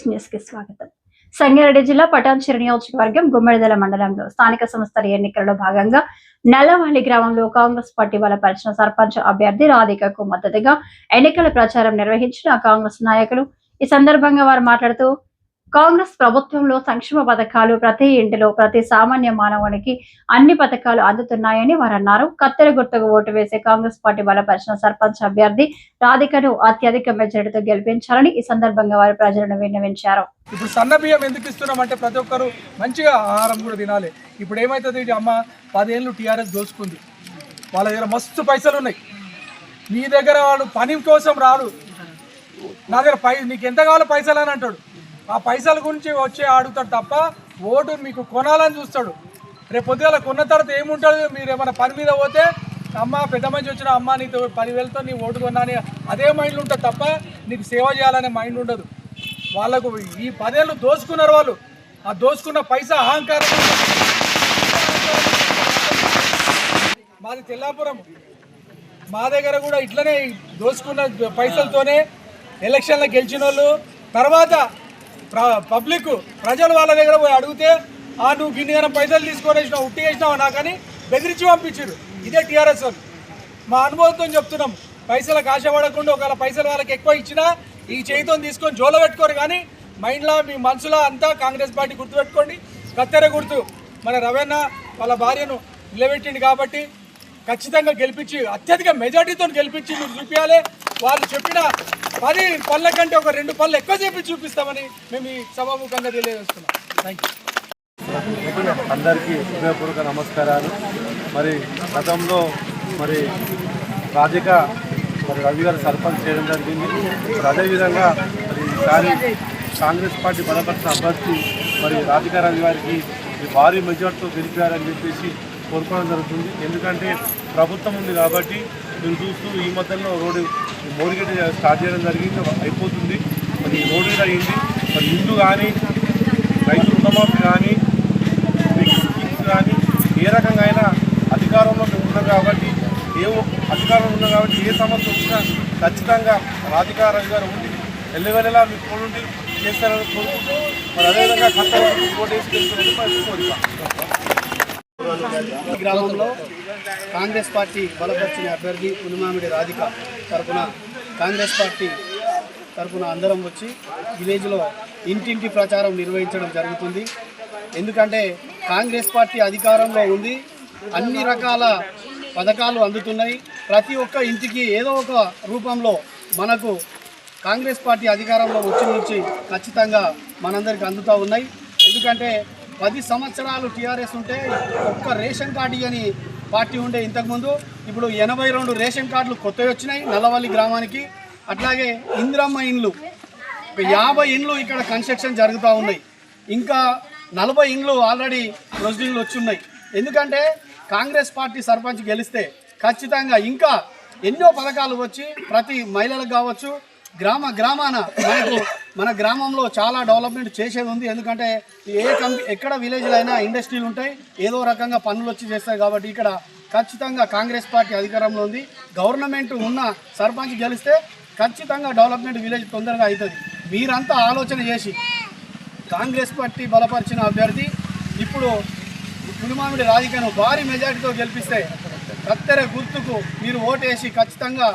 Six న్యూస్కి స్వాగతం. సంగారెడ్డి జిల్లా పటాన్చెరు నియోజకవర్గం గుమ్మడిదల మండలంలో స్థానిక సంస్థల ఎన్నికల్లో భాగంగా నల్లవాణి గ్రామంలో కాంగ్రెస్ పార్టీ బలపరిచిన సర్పంచ్ అభ్యర్థి రాధికకు మద్దతుగా ఎన్నికల ప్రచారం నిర్వహించిన కాంగ్రెస్ నాయకులు. ఈ సందర్భంగా వారు మాట్లాడుతూ కాంగ్రెస్ ప్రభుత్వంలో సంక్షేమ పథకాలు ప్రతి ఇంటిలో ప్రతి సామాన్య మానవునికి అన్ని పథకాలు అందుతున్నాయని వారు అన్నారు కత్తెర గుర్తుకు ఓటు వేసే కాంగ్రెస్ పార్టీ బలపరిచిన సర్పంచ్ అభ్యర్థి రాధికను అత్యధిక మెజారిటీతో గెలిపించాలని ఈ సందర్భంగా వారు ప్రజలను విన్నవించారు. ఇప్పుడు సన్న బియ్యం ఎందుకు ఇస్తున్నామంటే ప్రతి ఒక్కరు మంచిగా ఆహారం కూడా తినాలి. ఇప్పుడు ఏమవుతుంది అమ్మ? పదేళ్ళు టీఆర్ఎస్ దోచుకుంది. వాళ్ళ దగ్గర మస్తు పైసలు ఉన్నాయి. నీ దగ్గర వాడు పని కోసం రాడు నా దగ్గర పై నీకు ఎంత కావాలో పైసలు అని అంటాడు. ఆ పైసల గురించి వచ్చి ఆడుతాడు తప్ప ఓటు మీకు కొనాలని చూస్తాడు. రేపు పొద్దుగాల కొన్న తర్వాత ఏముంటాడు మీరు ఏమైనా పని మీద పోతే అమ్మ పెద్ద మంచి వచ్చిన అమ్మ నీతో పదివేలతో నీ ఓటు కొన్నా అని అదే మైండ్ ఉంటుంది తప్ప నీకు సేవ చేయాలనే మైండ్ ఉండదు. వాళ్ళకు ఈ పదేళ్ళు దోచుకున్నారు వాళ్ళు. ఆ దోచుకున్న పైసా అహంకారం. మాది తెల్లాపురం. మా దగ్గర కూడా ఇట్లనే దోచుకున్న పైసలతోనే ఎలక్షన్లో గెలిచిన వాళ్ళు తర్వాత పబ్లిక్ ప్రజలు వాళ్ళ దగ్గర పోయి అడిగితే ఆ నువ్వు గిన్నెగా పైసలు తీసుకొని వేసినావు ఉట్టి వేసినావు నాకని బెదిరించి పంపించారు ఇదే టీఆర్ఎస్ వాళ్ళు. మా అనుభవంతో చెప్తున్నాం. పైసలకు ఆశపడకుండా ఒకవేళ పైసలు వాళ్ళకి ఎక్కువ ఇచ్చినా ఈ చేతితో తీసుకొని జోలో పెట్టుకోరు కానీ మైండ్లో మీ మనసులో అంతా కాంగ్రెస్ పార్టీ గుర్తుపెట్టుకోండి. కత్తెర గుర్తు. మన రవేణ వాళ్ళ భార్యను నిలబెట్టింది కాబట్టి ఖచ్చితంగా గెలిపించి అత్యధిక మెజార్టీతో గెలిపించి మీరు చూపించాలి వాళ్ళు చెప్పిన పది పళ్ళ కంటే ఒక రెండు పళ్ళు ఎక్కువ చెప్పి చూపిస్తామని మేము ఈ సభాముఖంగా తెలియజేస్తున్నాం. థ్యాంక్ యూ అందరికీ హృదయపూర్వక నమస్కారాలు. మరి గతంలో మరి రాధిక మరి రవి గారు సర్పంచ్ చేయడం జరిగింది. మరి అదేవిధంగా మరి ఈసారి కాంగ్రెస్ పార్టీ బలపరిచిన అభ్యర్థి మరి రాధిక రవి గారికి భారీ మెజార్టీతో గెలిపారని చెప్పేసి కోరుకోవడం జరుగుతుంది. ఎందుకంటే ప్రభుత్వం ఉంది కాబట్టి మీరు చూస్తూ ఈ మధ్యలో రోడ్డు మోడిగడ్డ స్టార్ట్ చేయడం జరిగింది అయిపోతుంది. మరి రోడ్డు అయింది. మరి ఇల్లు కానీ రైతు రుణమాఫీ కానీ స్కీమ్స్ కానీ ఏ రకంగా అయినా అధికారంలో ఉన్నాం కాబట్టి ఏ అధికారంలో ఉన్నాం కాబట్టి ఏ సమస్య వచ్చినా ఖచ్చితంగా రాధికార గారు ఉండి ఎల్లవెల్లలా మీకు తోడుండి చేస్తారని కోరుకుంటూ మరి అదేవిధంగా కష్టపడి కోటేసి కోరిక. గ్రామంలో కాంగ్రెస్ పార్టీ బలపరిచిన అభ్యర్థి పులిమామిడి రాధిక తరపున కాంగ్రెస్ పార్టీ తరపున అందరం వచ్చి విలేజ్లో ఇంటింటి ప్రచారం నిర్వహించడం జరుగుతుంది. ఎందుకంటే కాంగ్రెస్ పార్టీ అధికారంలో ఉంది. అన్ని రకాల పథకాలు అందుతున్నాయి. ప్రతి ఒక్క ఇంటికి ఏదో ఒక రూపంలో మనకు కాంగ్రెస్ పార్టీ అధికారంలో వచ్చి నుంచి ఖచ్చితంగా మనందరికి అందుతూ ఉన్నాయి. ఎందుకంటే పది సంవత్సరాలు టీఆర్ఎస్ ఉంటే ఒక్క రేషన్ కార్డు అని పార్టీ ఉండే ఇంతకుముందు. ఇప్పుడు ఎనభై రెండు రేషన్ కార్డులు కొత్తవి వచ్చినాయి నల్లవల్లి గ్రామానికి. అట్లాగే ఇందిరమ్మ ఇండ్లు. యాభై ఇండ్లు ఇక్కడ కన్స్ట్రక్షన్ జరుగుతూ ఉన్నాయి. ఇంకా నలభై ఇండ్లు ఆల్రెడీ ప్రొసీడింగ్లు వచ్చిన్నాయి ఎందుకంటే కాంగ్రెస్ పార్టీ సర్పంచ్ గెలిస్తే ఖచ్చితంగా ఇంకా ఎన్నో పథకాలు వచ్చి ప్రతి మహిళలకు కావచ్చు గ్రామ గ్రామాన మనకు మన గ్రామంలో చాలా డెవలప్మెంట్ చేసేది ఉంది. ఎందుకంటే ఏ కంపెనీ ఎక్కడ విలేజ్లో అయినా ఇండస్ట్రీలు ఉంటాయి. ఏదో రకంగా పనులు వచ్చి చేస్తాయి కాబట్టి ఇక్కడ ఖచ్చితంగా కాంగ్రెస్ పార్టీ అధికారంలో ఉంది. గవర్నమెంట్ ఉన్న సర్పంచ్ గెలిస్తే ఖచ్చితంగా డెవలప్మెంట్ విలేజ్ తొందరగా అవుతుంది. మీరంతా ఆలోచన చేసి కాంగ్రెస్ పార్టీ బలపరిచిన అభ్యర్థి ఇప్పుడు పులిమామిడి రాధికను భారీ మెజార్టీతో గెలిపిస్తే కత్తెర గుర్తుకు మీరు ఓటేసి ఖచ్చితంగా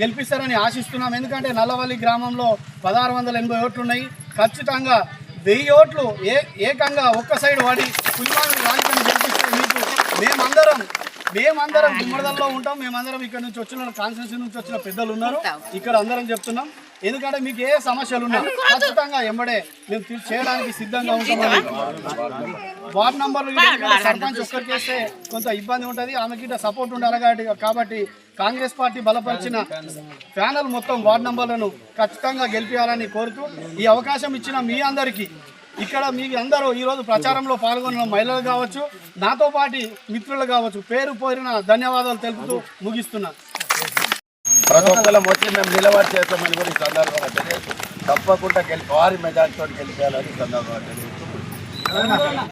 గెలిపిస్తారని ఆశిస్తున్నాం. ఎందుకంటే నల్లవల్లి గ్రామంలో పదహారు వందల ఎనభై ఓట్లు ఉన్నాయి. ఖచ్చితంగా వెయ్యి ఓట్లు ఏ ఏకంగా ఒక్క సైడ్ వాడి పులిమామిడి రాధికను గెలిపిస్తే మీకు మేమందరం మేమందరం గుమ్మడదల్లో ఉంటాం. మేమందరం ఇక్కడ నుంచి వచ్చిన కాన్స్టిట్యూన్సీ నుంచి వచ్చిన పెద్దలు ఉన్నారు. ఇక్కడ అందరం చెప్తున్నాం. ఎందుకంటే మీకు ఏ సమస్యలు ఉన్నా ఖచ్చితంగా ఎంబడే మేము చేయడానికి సిద్ధంగా ఉంటామని వార్డ్ నంబర్లు ఇక్కడ సర్పంచ్ ఒక్కరికి చేస్తే కొంత ఇబ్బంది ఉంటుంది. ఆమెకి సపోర్ట్ ఉండాలి కాబట్టి- కాబట్టి కాంగ్రెస్ పార్టీ బలపరిచిన ప్యానల్ మొత్తం వార్డ్ నంబర్లను ఖచ్చితంగా గెలిపించాలని కోరుతూ ఈ అవకాశం ఇచ్చిన మీ అందరికీ ఇక్కడ మీ అందరూ ఈరోజు ప్రచారంలో పాల్గొన్న మహిళలు కావచ్చు నాతో పాటు మిత్రులు కావచ్చు పేరు పోరిన ధన్యవాదాలు తెలుపుతూ ముగిస్తున్నాను ప్రతి ఒక్కరం వచ్చి మేము నిలబడి చేస్తామని కూడా ఈ సందర్భంగా తెలియదు తప్పకుండా గెలి భారీ మెజార్టీతో గెలిపేయాలని సందర్భంగా తెలియదు